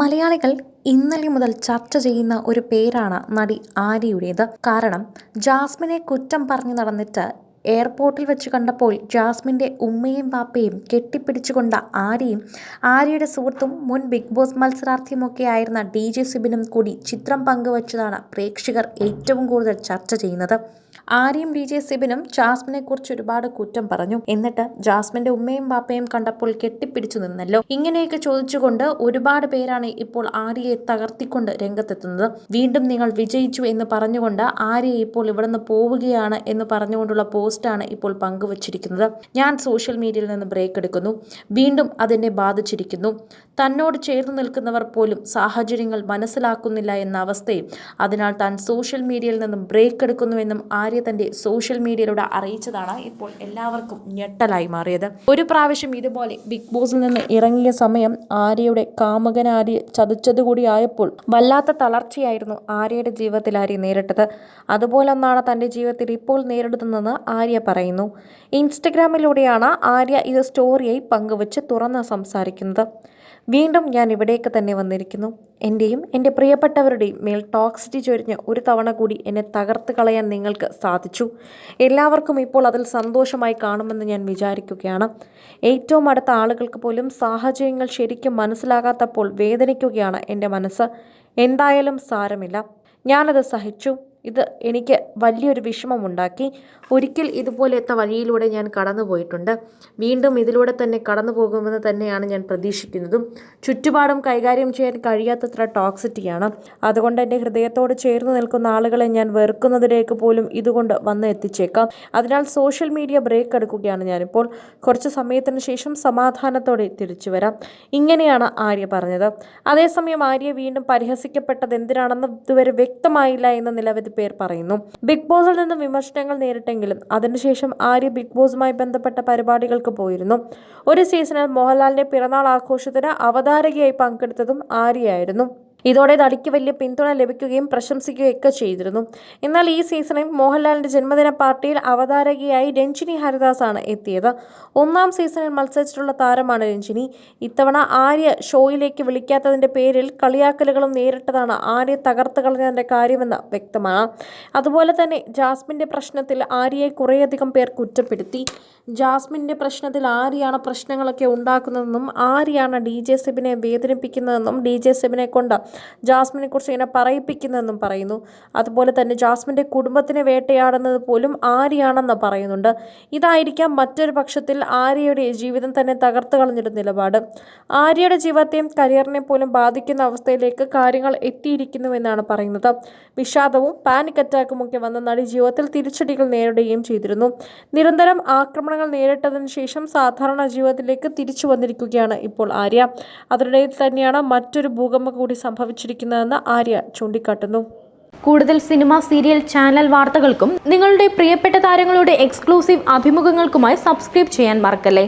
മലയാളികൾ ഇന്നലെ മുതൽ ചർച്ച ചെയ്യുന്ന ഒരു പേരാണ് നടി ആര്യയുടേത്. കാരണം ജാസ്മിനെ കുറ്റം പറഞ്ഞു നടന്നിട്ട് എയർപോർട്ടിൽ വെച്ച് കണ്ടപ്പോൾ ജാസ്മിന്റെ ഉമ്മയും പാപ്പയും കെട്ടിപ്പിടിച്ചുകൊണ്ട ആര്യയും ആര്യയുടെ സുഹൃത്തും മുൻ ബിഗ് ബോസ് മത്സരാർത്ഥിയുമൊക്കെ ആയിരുന്ന ഡി ജെ സുബിനും കൂടി ചിത്രം പങ്കുവച്ചതാണ് പ്രേക്ഷകർ ഏറ്റവും കൂടുതൽ ചർച്ച ചെയ്യുന്നത്. ആര്യയും ഡി ജെ സിബിനും ജാസ്മിനെ കുറിച്ച് ഒരുപാട് കുറ്റം പറഞ്ഞു. എന്നിട്ട് ജാസ്മിന്റെ ഉമ്മയും പാപ്പയും കണ്ടപ്പോൾ കെട്ടിപ്പിടിച്ചു നിന്നല്ലോ. ഇങ്ങനെയൊക്കെ ചോദിച്ചുകൊണ്ട് ഒരുപാട് പേരാണ് ഇപ്പോൾ ആര്യയെ തകർത്തിക്കൊണ്ട് രംഗത്തെത്തുന്നത്. വീണ്ടും നിങ്ങൾ വിജയിച്ചു എന്ന് പറഞ്ഞുകൊണ്ട് ആര്യ ഇപ്പോൾ ഇവിടുന്ന് പോവുകയാണ് എന്ന് പറഞ്ഞുകൊണ്ടുള്ള പോസ്റ്റാണ് ഇപ്പോൾ പങ്കുവച്ചിരിക്കുന്നത്. ഞാൻ സോഷ്യൽ മീഡിയയിൽ നിന്ന് ബ്രേക്ക് എടുക്കുന്നു. വീണ്ടും അതെന്നെ ബാധിച്ചിരിക്കുന്നു. തന്നോട് ചേർന്ന് നിൽക്കുന്നവർ പോലും സാഹചര്യങ്ങൾ മനസ്സിലാക്കുന്നില്ല എന്ന അവസ്ഥയും അതിനാൽ താൻ സോഷ്യൽ മീഡിയയിൽ നിന്നും ബ്രേക്ക് എടുക്കുന്നുവെന്നും ആര്യ തന്റെ സോഷ്യൽ മീഡിയയിലൂടെ അറിയിച്ചതാണ് ഇപ്പോൾ എല്ലാവർക്കും ഞെട്ടലായി മാറിയത്. ഒരു പ്രാവശ്യം ഇതുപോലെ ബിഗ് ബോസിൽ നിന്ന് ഇറങ്ങിയ സമയം ആര്യയുടെ കാമുകനാര്യ ചതിച്ചതുകൂടി ആയപ്പോൾ വല്ലാത്ത തളർച്ചയായിരുന്നു ആര്യയുടെ ജീവിതത്തിൽ ആര്യ നേരിട്ടത്. അതുപോലൊന്നാണ് തന്റെ ജീവിതത്തിൽ ഇപ്പോൾ നേരിടുന്നതെന്ന് ആര്യ പറയുന്നു. ഇൻസ്റ്റഗ്രാമിലൂടെയാണ് ആര്യ ഇത് സ്റ്റോറിയായി പങ്കുവച്ച് തുറന്ന് സംസാരിക്കുന്നത്. വീണ്ടും ഞാൻ ഇവിടേക്ക് തന്നെ വന്നിരിക്കുന്നു. എന്റെയും എന്റെ പ്രിയപ്പെട്ടവരുടെയും മേൽ ടോക്സിറ്റി ചൊരിഞ്ഞ് ഒരു തവണ കൂടി എന്നെ തകർത്ത് കളയാൻ നിങ്ങൾക്ക് സാധിച്ചു. എല്ലാവർക്കും ഇപ്പോൾ അതിൽ സന്തോഷമായി കാണുമെന്ന് ഞാൻ വിചാരിക്കുകയാണ്. ഏറ്റവും അടുത്ത ആളുകൾക്ക് പോലും സാഹചര്യങ്ങൾ ശരിക്കും മനസ്സിലാകാത്തപ്പോൾ വേദനിക്കുകയാണ് എന്റെ മനസ്സ്. എന്തായാലും സാരമില്ല. ഞാനത് സഹിച്ചു. ഇത് എനിക്ക് വലിയൊരു വിഷമമുണ്ടാക്കി. ഒരിക്കൽ ഇതുപോലത്തെ വഴിയിലൂടെ ഞാൻ കടന്നു പോയിട്ടുണ്ട് വീണ്ടും ഇതിലൂടെ തന്നെ കടന്നു പോകുമെന്ന് തന്നെയാണ് ഞാൻ പ്രതീക്ഷിക്കുന്നതും. ചുറ്റുപാടും കൈകാര്യം ചെയ്യാൻ കഴിയാത്തത്ര ടോക്സിറ്റിയാണ്. അതുകൊണ്ട് എന്റെ ഹൃദയത്തോട് ചേർന്ന് നിൽക്കുന്ന ആളുകളെ ഞാൻ വെറുക്കുന്നതിലേക്ക് പോലും ഇതുകൊണ്ട് വന്ന് എത്തിച്ചേക്കാം. അതിനാൽ സോഷ്യൽ മീഡിയ ബ്രേക്ക് എടുക്കുകയാണ് ഞാനിപ്പോൾ. കുറച്ച് സമയത്തിന് ശേഷം സമാധാനത്തോടെ തിരിച്ചു വരാം. ഇങ്ങനെയാണ് ആര്യ പറഞ്ഞത്. അതേസമയം ആര്യ വീണ്ടും പരിഹസിക്കപ്പെട്ടത് എന്തിനാണെന്ന് ഇതുവരെ വ്യക്തമായില്ല എന്ന നിലവിൽ പേർ പറയുന്നു. ബിഗ് ബോസിൽ നിന്ന് വിമർശനങ്ങൾ നേരിട്ടെങ്കിലും അതിനുശേഷം ആര്യ ബിഗ് ബോസുമായി ബന്ധപ്പെട്ട പരിപാടികൾക്ക് പോയിരുന്നു. ഒരു സീസണിൽ മോഹൻലാലിന്റെ പിറന്നാൾ ആഘോഷത്തിന് അവതാരകയായി പങ്കെടുത്തതും ആര്യയായിരുന്നു. ഇതോടെ നടിക്ക് വലിയ പിന്തുണ ലഭിക്കുകയും പ്രശംസിക്കുകയൊക്കെ ചെയ്തിരുന്നു. എന്നാൽ ഈ സീസണിൽ മോഹൻലാലിന്റെ ജന്മദിന പാർട്ടിയിൽ അവതാരകയായി രഞ്ജിനി ഹരിദാസ് ആണ് എത്തിയത്. ഒന്നാം സീസണിൽ മത്സരിച്ചിട്ടുള്ള താരമാണ് രഞ്ജിനി. ഇത്തവണ ആര്യ ഷോയിലേക്ക് വിളിക്കാത്തതിന്റെ പേരിൽ കളിയാക്കലുകളും നേരിട്ടതാണ് ആര്യ തകർത്ത് കളഞ്ഞതിന്റെ കാര്യമെന്ന് വ്യക്തമാണ്. അതുപോലെ തന്നെ ജാസ്മിന്റെ പ്രശ്നത്തിൽ ആര്യയെ കുറേയധികം പേർ കുറ്റപ്പെടുത്തി. ജാസ്മിന്റെ പ്രശ്നത്തിൽ ആര്യാണ് പ്രശ്നങ്ങളൊക്കെ ഉണ്ടാക്കുന്നതെന്നും ആര്യാണ് ഡി ജെ സെബിനെ വേദനിപ്പിക്കുന്നതെന്നും ഡി ജെ സെബിനെ കൊണ്ട് ജാസ്മിനെ കുറിച്ച് ഇങ്ങനെ പറയിപ്പിക്കുന്നതെന്നും പറയുന്നു. അതുപോലെ തന്നെ ജാസ്മിന്റെ കുടുംബത്തിനെ വേട്ടയാടുന്നത് പോലും ആര്യയാണെന്ന് പറയുന്നുണ്ട്. ഇതായിരിക്കാം മറ്റൊരു പക്ഷത്തിൽ ആര്യയുടെ ജീവിതം തന്നെ തകർത്തു കളഞ്ഞൊരു നിലപാട്. ആര്യയുടെ ജീവിതത്തെയും കരിയറിനെ പോലും ബാധിക്കുന്ന അവസ്ഥയിലേക്ക് കാര്യങ്ങൾ എത്തിയിരിക്കുന്നു എന്നാണ് പറയുന്നത്. വിഷാദവും പാനിക് അറ്റാക്കും ഒക്കെ വന്ന നടി ജീവിതത്തിൽ തിരിച്ചടികൾ നേരിടുകയും ചെയ്തിരുന്നു. നിരന്തരം ആക്രമണങ്ങൾ നേരിട്ടതിന് ശേഷം സാധാരണ ജീവിതത്തിലേക്ക് തിരിച്ചു വന്നിരിക്കുകയാണ് ഇപ്പോൾ ആര്യ. അതിനിടയിൽ തന്നെയാണ് മറ്റൊരു ഭൂകമ്പം കൂടി സംഭവിച്ചിരിക്കുന്നതെന്ന് ആര്യ ചൂണ്ടിക്കാട്ടുന്നു. കൂടുതൽ സിനിമ സീരിയൽ ചാനൽ വാർത്തകൾക്കും നിങ്ങളുടെ പ്രിയപ്പെട്ട താരങ്ങളുടെ എക്സ്ക്ലൂസീവ് അഭിമുഖങ്ങൾക്കുമായി സബ്സ്ക്രൈബ് ചെയ്യാൻ മറക്കല്ലേ?